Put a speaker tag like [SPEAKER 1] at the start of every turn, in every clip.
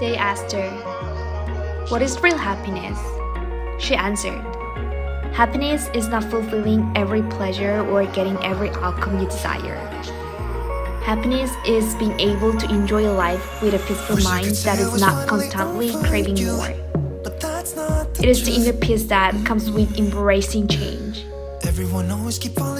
[SPEAKER 1] They asked her, What is real happiness? She answered, Happiness is not fulfilling every pleasure or getting every outcome you desire. Happiness is being able to enjoy life with a peaceful mind that is not constantly craving more. It is the inner peace that comes with embracing change.
[SPEAKER 2] Everyone always keep falling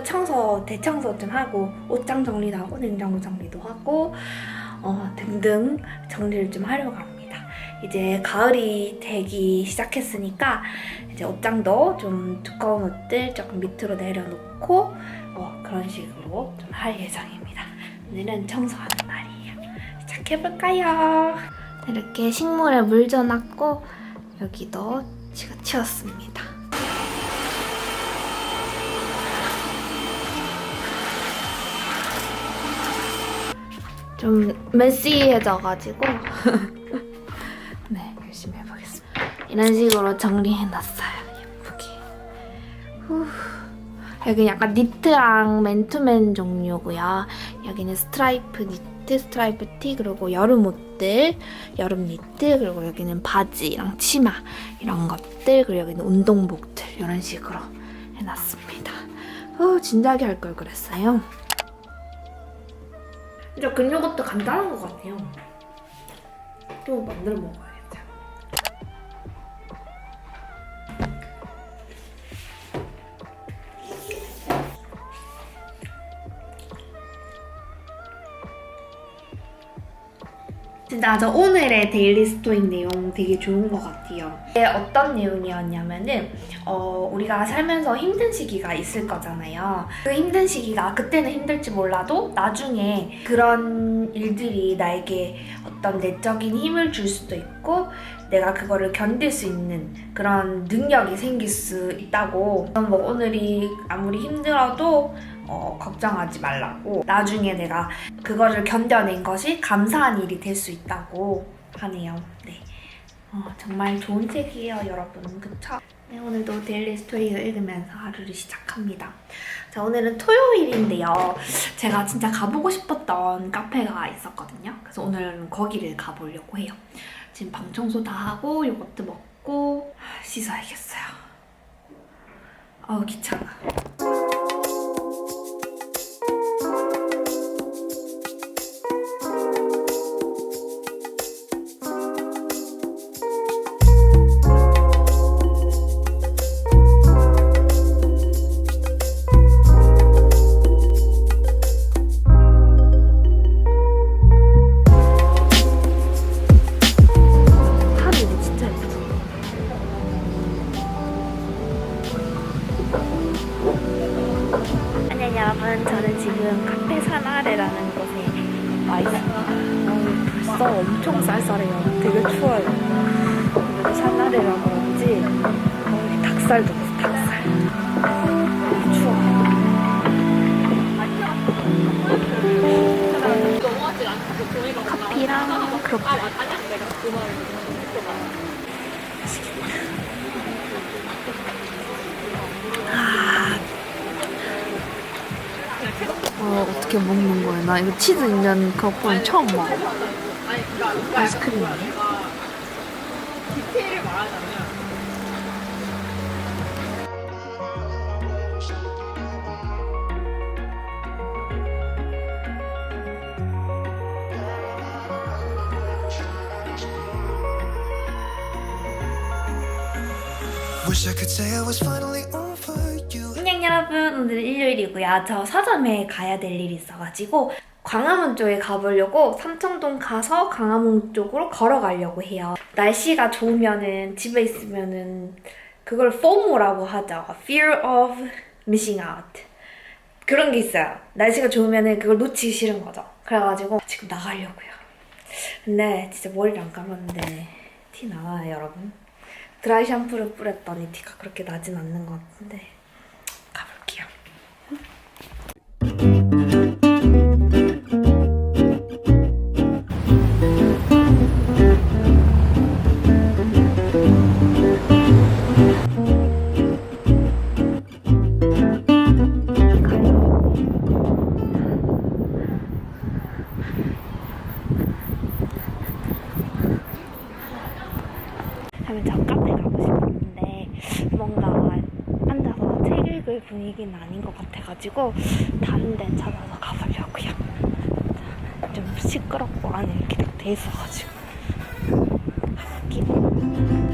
[SPEAKER 3] 토요일입니다 청소 대청소 좀 하고 옷장 정리도 하고 냉장고 정리도 하고 어, 등등 정리를 좀 하려고 합니다. 이제 가을이 되기 시작했으니까 이제 옷장도 좀 두꺼운 옷들 조금 밑으로 내려놓고 어, 그런 식으로 좀 할 예정입니다. 오늘은 청소하는 날이에요. 시작해볼까요? 이렇게 식물에 물 줘놨고 여기도 치웠습니다 좀 메시해져가지고 네 열심히 해보겠습니다. 이런 식으로 정리해놨어요. 예쁘게. 후. 여기 약간 니트랑 맨투맨 종류고요. 여기는 스트라이프 니트, 스트라이프 티 그리고 여름 옷들, 여름 니트 그리고 여기는 바지랑 치마 이런 것들 그리고 여기는 운동복들 이런 식으로 해놨습니다. 어, 진작에 할 걸 그랬어요. 진짜 근요것도 간단한 것 같아요. 또 만들어 먹어 진짜 저 오늘의 데일리 스토잉 내용 되게 좋은 것 같아요. 이게 어떤 내용이었냐면은 어, 우리가 살면서 힘든 시기가 있을 거잖아요. 그 힘든 시기가 그때는 힘들지 몰라도 나중에 그런 일들이 나에게 어떤 내적인 힘을 줄 수도 있고 내가 그거를 견딜 수 있는 그런 능력이 생길 수 있다고. 뭐 오늘이 아무리 힘들어도 어, 걱정하지 말라고. 나중에 내가 그거를 견뎌낸 것이 감사한 일이 될 수 있다고 하네요. 네. 어, 정말 좋은 책이에요, 여러분. 그쵸? 네, 오늘도 데일리 스토리를 읽으면서 하루를 시작합니다. 자, 오늘은 토요일인데요. 제가 진짜 가보고 싶었던 카페가 있었거든요. 그래서 오늘은 거기를 가보려고 해요. 지금 방 청소 다 하고 요거트 먹고 씻어야겠어요. 아우, 귀찮아. 카페 사나레라는 곳에 와 있습니다. 어, 벌써 엄청 쌀쌀해요. 되게 추워요. 사나레라 그런지 어, 닭살도 닭살. 추워. 커피랑 그렇게 어, 어떻게 먹는 거야? 나 이거 치즈 있는 그거는 처음 먹어. 아이스크림이네.
[SPEAKER 2] Wish I could say I
[SPEAKER 3] 안녕 여러분 오늘은 일요일이고요. 저 서점에 가야 될 일이 있어가지고 광화문 쪽에 가보려고 삼청동 가서 광화문 쪽으로 걸어가려고 해요. 날씨가 좋으면은 집에 있으면은 그걸 FOMO라고 하죠. Fear of Missing Out. 그런 게 있어요. 날씨가 좋으면은 그걸 놓치기 싫은 거죠. 그래가지고 지금 나가려고요. 근데 진짜 머리를 안 감았는데 티 나와요 여러분? 드라이 샴푸를 뿌렸더니 티가 그렇게 나진 않는 것 같은데 하면 저 카페 가고 싶었는데 뭔가 앉아서 책 읽을 분위기는 아닌 것 같아가지고 다른 데 찾아서 가보려고요. 좀 시끄럽고 안에 이렇게 딱 돼 있어가지고. 가볼게요.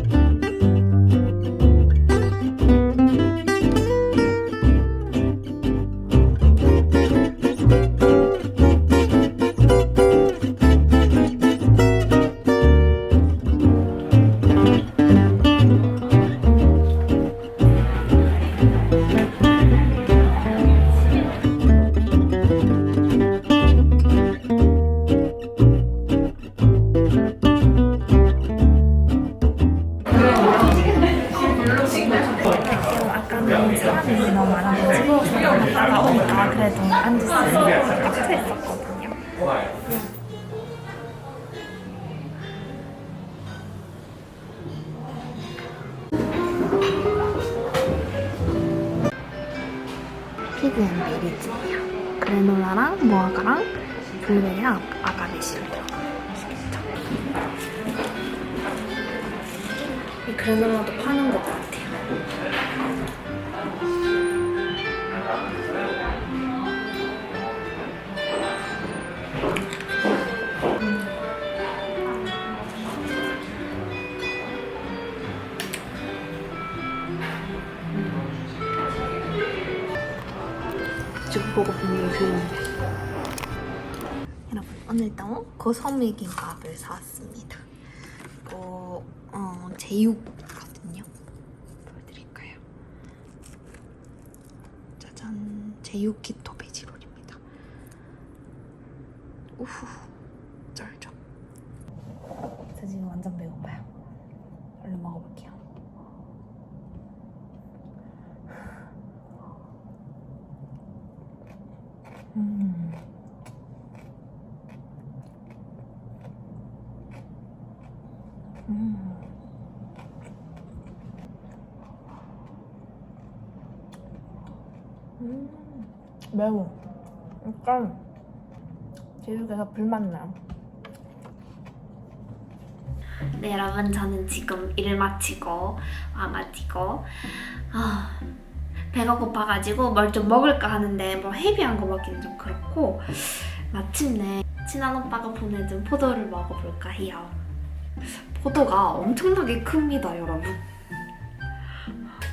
[SPEAKER 3] 다가 오니까 그래도 앉을 수 있어서 꽉 차있었거든요. 피그앤 베리즈예요. 그래놀라랑 무화과랑 블루베리랑 아가베시를 들어가요. 맛있겠죠? 이 그래놀라도 파는 것 같아요. 고소미 김밥을 사왔습니다. 이거 어, 제육거든요. 보여드릴까요? 짜잔, 제육 키토 베지롤입니다. 우후, 쩔죠. 저 지금 완전 배고파요. 얼른 먹어볼게요. 음. 음. 음. 매워. 약간 제육에서 불맛 나요. 네 여러분 저는 지금 일을 마치고 와가지고 아 배가 고파가지고 뭘 좀 먹을까 하는데 뭐 헤비한 거 먹기는 좀 그렇고 마침내 친한 오빠가 보내준 포도를 먹어볼까 해요. 포도가 엄청나게 큽니다 여러분.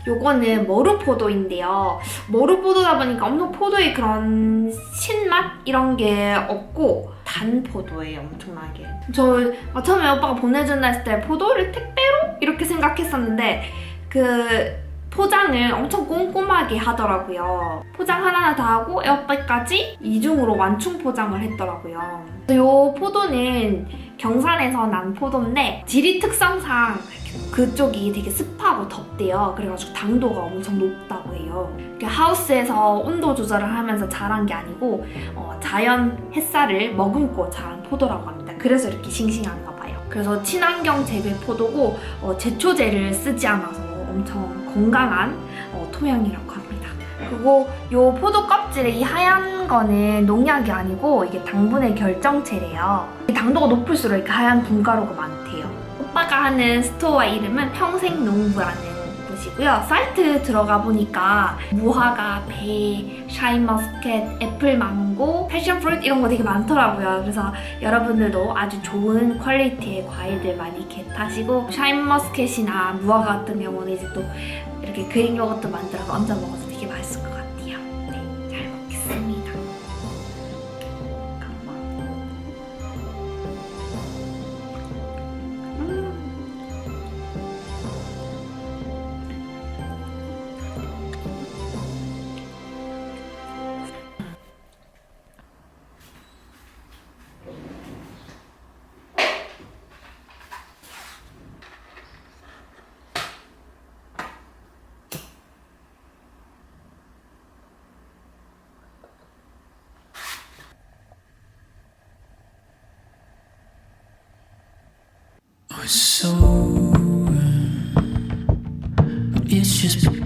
[SPEAKER 3] 요거는 머루포도인데요. 머루포도다 보니까 엄청 포도의 그런 신맛 이런 게 없고 단 포도예요, 엄청나게. 저 아, 처음에 오빠가 보내준다 했을 때 포도를 택배로 이렇게 생각했었는데 그 포장을 엄청 꼼꼼하게 하더라고요. 포장 하나하나 다 하고 에어백까지 이중으로 완충 포장을 했더라고요. 이 포도는 경산에서 난 포도인데 지리 특성상 그쪽이 되게 습하고 덥대요. 그래가지고 당도가 엄청 높다고 해요. 하우스에서 온도 조절을 하면서 자란 게 아니고 어, 자연 햇살을 머금고 자란 포도라고 합니다. 그래서 이렇게 싱싱한가 봐요. 그래서 친환경 재배 포도고 어, 제초제를 쓰지 않아서 엄청 건강한 어, 토양이라고 합니다. 그리고 요 포도 껍질에 이 하얀 거는 농약이 아니고 이게 당분의 결정체래요. 당도가 높을수록 이렇게 하얀 분가루가 많대요. 오빠가 하는 스토어 이름은 평생농부라는 곳이고요. 사이트 들어가 보니까 무화과, 배, 샤인머스켓, 애플망고, 패션프루트 이런 거 되게 많더라고요. 그래서 여러분들도 아주 좋은 퀄리티의 과일들 많이 겟하시고 샤인머스켓이나 무화과 같은 경우는 이제 또 이렇게 그릭 요거트 만들어서 얹어 먹어도 되게
[SPEAKER 4] was so. Uh, it's just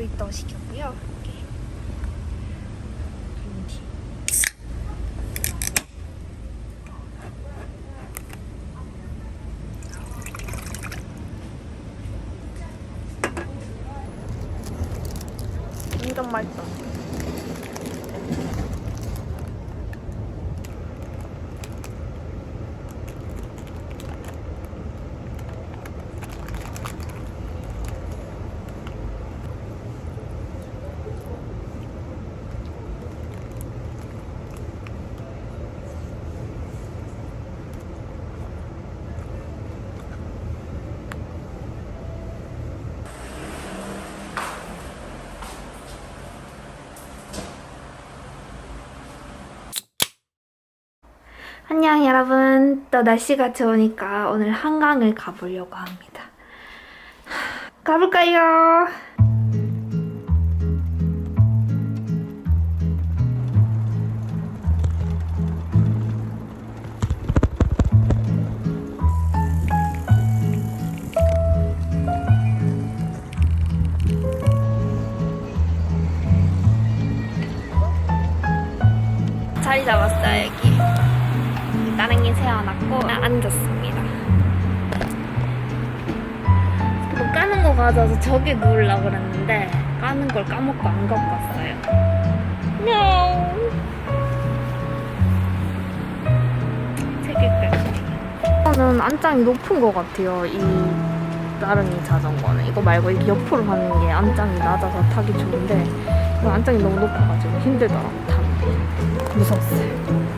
[SPEAKER 3] 브리또 시켰고요. 이렇게. 완전 맛있어. 안녕 여러분. 또 날씨가 좋으니까 오늘 한강을 가보려고 합니다. 하, 가볼까요? 자리 잡았어요 따릉이 세워놨고 앉았습니다. 뭐 까는 거 가져와서 저기 누우려고 그랬는데 까는 걸 까먹고 안 갖고 왔어요. 냥. 책일까지. 이거는 안장이 높은 것 같아요. 이 따릉이 자전거는 이거 말고 이렇게 옆으로 가는 게 안장이 낮아서 타기 좋은데 안장이 너무 높아가지고 힘들더라고 타는 게 무서웠어요.